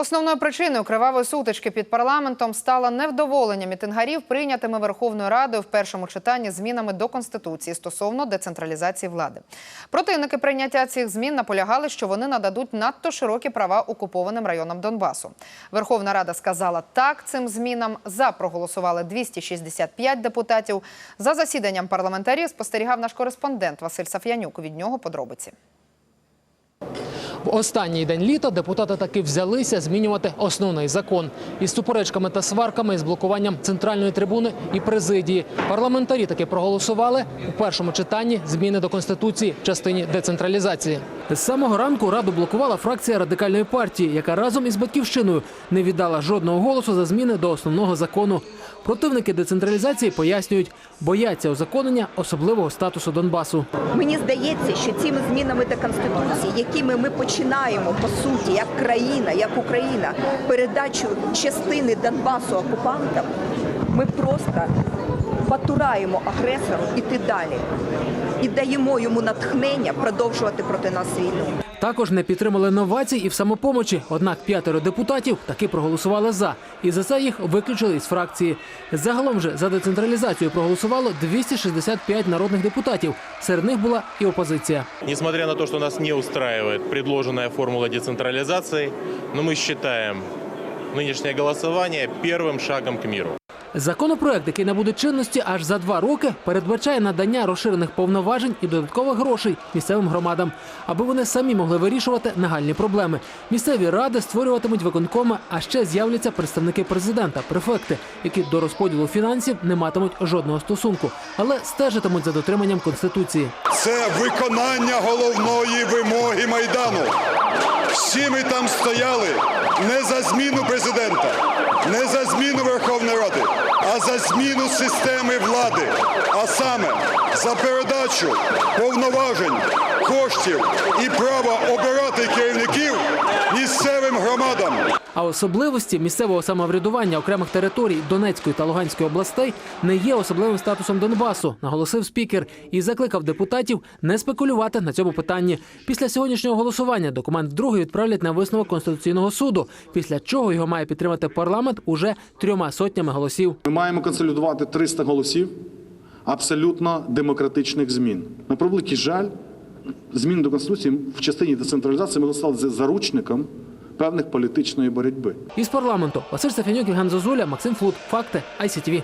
Основною причиною кривавої сутички під парламентом стало невдоволення мітингарів прийнятими Верховною Радою в першому читанні змінами до конституції стосовно децентралізації влади. Противники прийняття цих змін наполягали, що вони нададуть надто широкі права окупованим районам Донбасу. Верховна Рада сказала так цим змінам. За проголосували 265 депутатів. За засіданням парламентарів спостерігав наш кореспондент Василь Саф'янюк. Від нього подробиці. В останній день літа депутати таки взялися змінювати основний закон із суперечками та сварками із блокуванням центральної трибуни і президії. Парламентарі таки проголосували у першому читанні зміни до конституції в частині децентралізації. З самого ранку раду блокувала фракція радикальної партії, яка разом із батьківщиною не віддала жодного голосу за зміни до основного закону. Противники децентралізації пояснюють, бояться узаконення особливого статусу Донбасу. Мені здається, що цими змінами до конституції, якими ми починаємо по суті, як країна, як Україна, передачу частини Донбасу окупантам, ми просто потураємо агресору іти далі і даємо йому натхнення продовжувати проти нас війну. Також не підтримали новацій і в самопомочі. Однак п'ятеро депутатів таки проголосували за. І за це їх виключили із фракції. Загалом же за децентралізацію проголосувало 265 народних депутатів. Серед них була і опозиція. Несмотря на то, что нас не устраивает предложенная формула децентрализации, но мы считаем нынешнее голосование первым шагом к миру. Законопроект, який набуде чинності аж за два роки, передбачає надання розширених повноважень і додаткових грошей місцевим громадам, аби вони самі могли вирішувати нагальні проблеми. Місцеві ради створюватимуть виконкоми, а ще з'являться представники президента, префекти, які до розподілу фінансів не матимуть жодного стосунку, але стежитимуть за дотриманням конституції. Це виконання головної вимоги Майдану. Всі ми там стояли не за зміну президента, зміну системи влади. А саме за передачу повноважень, коштів і права обирати керівників. А особливості місцевого самоврядування окремих територій Донецької та Луганської областей не є особливим статусом Донбасу, наголосив спікер і закликав депутатів не спекулювати на цьому питанні. Після сьогоднішнього голосування документ вдруге відправлять на висновок конституційного суду, після чого його має підтримати парламент уже трьома сотнями голосів. Ми маємо консолідувати 300 голосів абсолютно демократичних змін. На превеликий жаль, змін до Конституції в частині децентралізації ми стали заручником певних політичної боротьби. Із парламенту Василь Сафянюк, Євген Зозуля, Максим Флут. Факти ICTV.